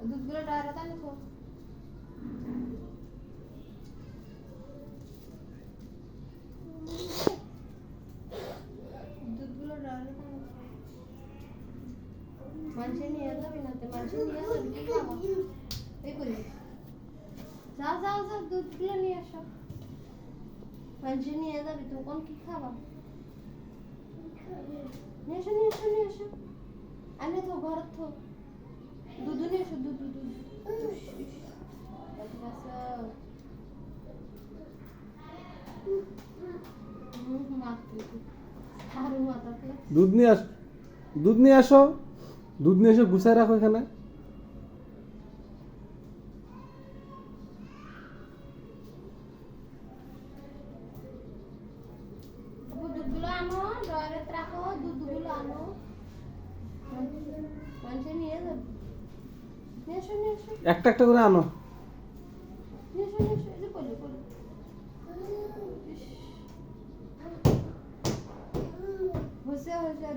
দুধগুলো ডায়রা তাই তো? নিয়ে যাবি নিয়ে যাবি যাও যাও যাও, দুধগুলো নিয়ে আসো। মানুষে নিয়ে যাবি তুমি কোন কি খাবা? নিয়ে এসো নিয়ে এসো নিয়ে এসো আনে তো ঘর তো। দুধ নিয়ে এসো দুধ দুধ নিয়ে আস দুধ নিয়ে আসো দুধ নিয়ে এসে গুছায় রাখো এখানে। দুধগুলো আনো রাখো দুধগুলো আনো। মানুষে নিয়ে যাবে একটা একটা করে আনো।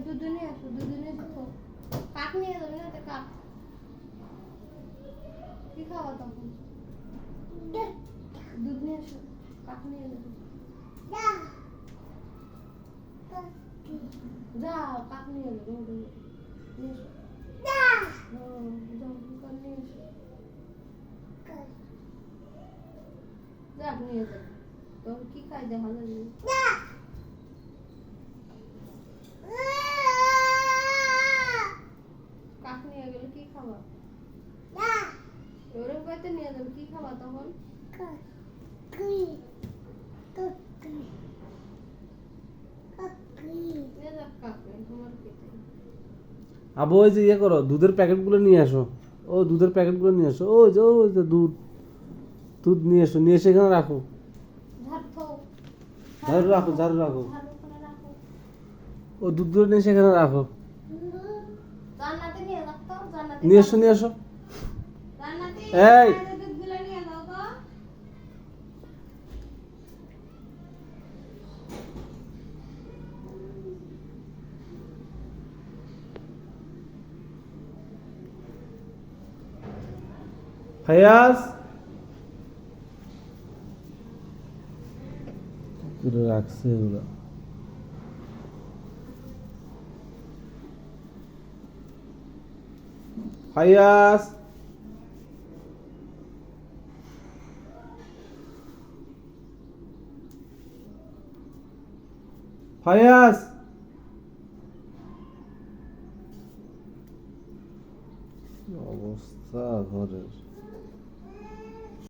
দুধ নিয়ে আসো দুধ নিয়ে যাবে যাও কাক নিয়ে যাবে কাক নিয়ে গেলে কি খাবা ওরকম করতে নিয়ে যাবে কি খাবা তখন নিয়ে যাক কাক তোমার খেতে আবু ওই যে ইয়ে করো দুধের প্যাকেটগুলো নিয়ে আসো। ও দুধের প্যাকেটগুলো নিয়ে আসো। ওই যে ওই যে দুধ দুধ নিয়ে এসো নিয়ে এসে এখানে রাখো। ঝাড়ু রাখো ঝাড়ু রাখো। ও দুধগুলো নিয়ে এসে এখানে রাখো। নিয়ে এসো নিয়ে এসো। এই! ফায়াজ রাখছে এগুলো ফায়াজ ফায়াজ অবস্থা ঘরের